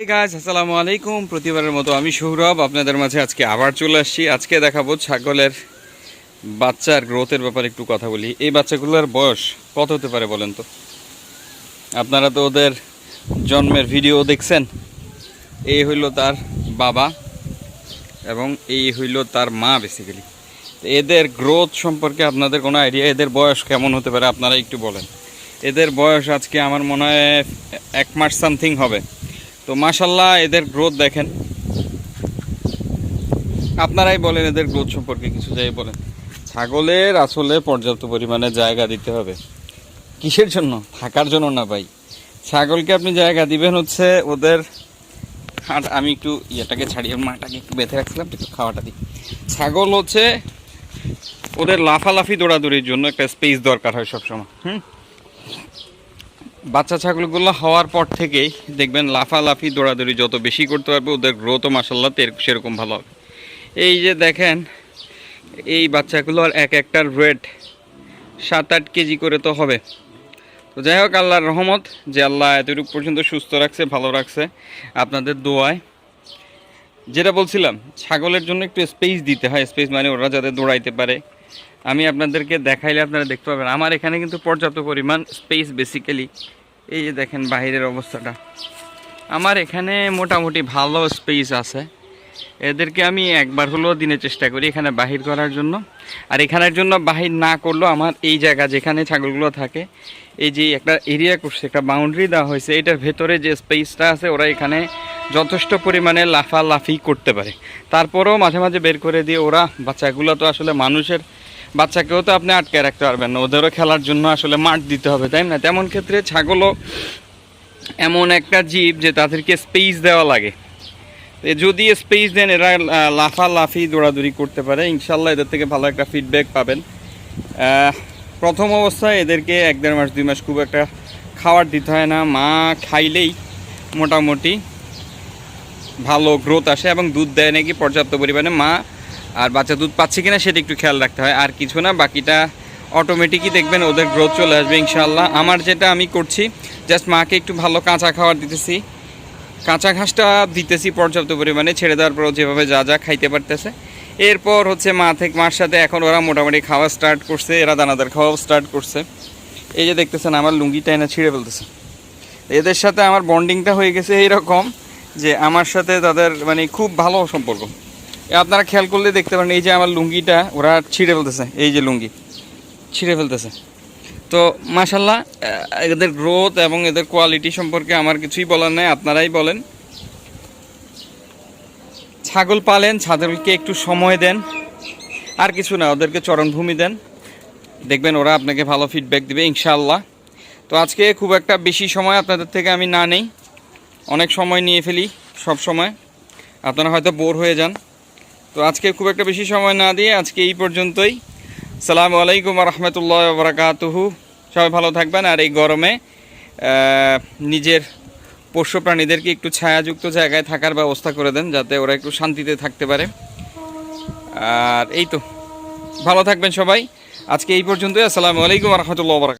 গাছ আসসালামু আলাইকুম। প্রতিবারের মতো আমি সৌরভ, আপনাদের মাঝে আজকে আবার চলে আসছি। আজকে দেখাবো ছাগলের বাচ্চার গ্রোথের ব্যাপারে একটু কথা বলি। এই বাচ্চাগুলোর বয়স কত হতে পারে বলেন তো? আপনারা তো ওদের জন্মের ভিডিও দেখছেন। এই হইল তার বাবা এবং এই হইল তার মা বেসিক্যালি এদের গ্রোথ সম্পর্কে আপনাদের কোনো আইডিয়া এদের বয়স কেমন হতে পারে? আপনারা একটু বলেন। এদের বয়স আজকে আমার মনে হয় এক মাস সামথিং হবে। তো মাশাল্লাহ এদের গ্রোথ দেখেন। আপনারাই বলেন এদের গ্রোথ সম্পর্কে কিছু, যাই বলেন। ছাগলের আসলে পর্যাপ্ত পরিমাণে জায়গা দিতে হবে। কিসের জন্য? থাকার জন্য না ভাই। ছাগলকে আপনি জায়গা দিবেন হচ্ছে ওদের হাট আমি একটু ইয়েটাকে ছাড়িয়ে, মাটাকে একটু বেঁধে রাখছিলাম, একটু খাওয়াটা দিই। ছাগল হচ্ছে ওদের লাফালাফি দৌড়াদৌড়ির জন্য একটা স্পেস দরকার হয় সবসময়, হুম? বাচ্চা ছাগলগুলো হওয়ার পর থেকেই দেখবেন লাফালাফি, দৌড়াদৌড়ি যত বেশি করতে পারবে ওদের গ্রোথও মাসাল্লাহ সেরকম ভালো হবে। এই যে দেখেন, এই বাচ্চাগুলোর এক একটার ওয়েট সাত আট কেজি করে তো হবে। তো যাই হোক, আল্লাহর রহমত যে আল্লাহ এতটুকু পর্যন্ত সুস্থ রাখছে, ভালো রাখছে আপনাদের দোয়ায়। যেটা বলছিলাম, ছাগলের জন্য একটু স্পেস দিতে হয়। স্পেস মানে ওরা যাতে দৌড়াইতে পারে। আমি আপনাদেরকে দেখাইলে আপনারা দেখতে পাবেন। আমার এখানে কিন্তু পর্যাপ্ত পরিমাণ স্পেস বেসিক্যালি এই যে দেখেন বাহিরের অবস্থাটা। আমার এখানে মোটামুটি ভালো স্পেস আছে। এদেরকে আমি একবার হলেও দিনে চেষ্টা করি এখানে বাহির করার জন্য। আর এখানের জন্য বাহির না করলেও আমার এই জায়গা যেখানে ছাগলগুলো থাকে, এই যে একটা এরিয়া করছে, একটা বাউন্ডারি দেওয়া হয়েছে, এটার ভেতরে যে স্পেসটা আছে, ওরা এখানে যথেষ্ট পরিমাণে লাফালাফি করতে পারে। তারপরেও মাঝে মাঝে বের করে দিয়ে ওরা বাচ্চাগুলো তো আসলে মানুষের বাচ্চাকেও তো আপনি আটকে রাখতে পারবেন না। ওদেরও খেলার জন্য আসলে মাঠ দিতে হবে, তাই না? তেমন ক্ষেত্রে ছাগলও এমন একটা জীব যে তাদেরকে স্পেস দেওয়া লাগে। যদি স্পেস দেন, এরা লাফালাফি দৌড়াদৌড়ি করতে পারে। ইনশাল্লাহ এদের থেকে ভালো একটা ফিডব্যাক পাবেন। প্রথম অবস্থায় এদেরকে এক দেড় মাস, দুই মাস খুব একটা খাবার দিতে হয় না। মা খাইলেই মোটামুটি ভালো গ্রোথ আসে এবং দুধ দেয় নাকি পর্যাপ্ত পরিমাণে। মা আর বাচ্চা দুধ পাচ্ছে কিনা সেটা একটু খেয়াল রাখতে হয়। আর কিছু না, বাকিটা অটোমেটিকই দেখবেন ওদের গ্রোথ চলে আসবে ইনশাল্লাহ আমার যেটা আমি করছি জাস্ট মাকে একটু ভালো কাঁচা খাবার দিতেছি। কাঁচা ঘাসটা দিতেছি পর্যাপ্ত পরিমাণে, ছেড়ে দেওয়ার পর যেভাবে যা যা খাইতে পারতেছে। এরপর হচ্ছে মা থেকে মার সাথে এখন ওরা মোটামুটি খাওয়া স্টার্ট করছে, এরা দানাদার খাওয়াও স্টার্ট করছে। এই যে দেখতেছেন, আমার লুঙ্গিটা এনে ছিঁড়ে ফেলতেছে। এদের সাথে আমার বন্ডিংটা হয়ে গেছে এইরকম যে আমার সাথে তাদের মানে খুব ভালো সম্পর্ক। আপনারা খেয়াল করলে দেখতে পারেন, এই যে আমার লুঙ্গিটা, ওরা ছিঁড়ে ফেলতেছে, এই যে লুঙ্গি, ছিঁড়ে ফেলতেছে। তো মাশাল্লাহ এদের গ্রোথ এবং এদের কোয়ালিটি সম্পর্কে আমার কিছুই বলার নাই, আপনারাই বলেন। ছাগল পালেন, ছাগলকে একটু সময় দেন, আর কিছু না, ওদেরকে চরণভূমি দেন। দেখবেন ওরা আপনাকে ভালো ফিডব্যাক দিবে ইনশাল্লাহ তো আজকে খুব একটা বেশি সময় আপনাদের থেকে আমি না নেই। অনেক সময় নিয়ে ফেলি, সব সময়। আপনারা হয়তো বোর হয়ে যান। তো আজকে খুব একটা বেশি সময় না দিয়ে আজকে এই পর্যন্তই। সালাম আলাইকুম রহমতুল্লাহ বরাকাতুহু। সবাই ভালো থাকবেন আর এই গরমে নিজের পোষ্য প্রাণীদেরকে একটু ছায়াযুক্ত জায়গায় থাকার ব্যবস্থা করে দেন যাতে ওরা একটু শান্তিতে থাকতে পারে। আর এই তো, ভালো থাকবেন সবাই। আজকে এই পর্যন্তই। আসসালামু আলাইকুম রহমতুল্লাহ বরাকাত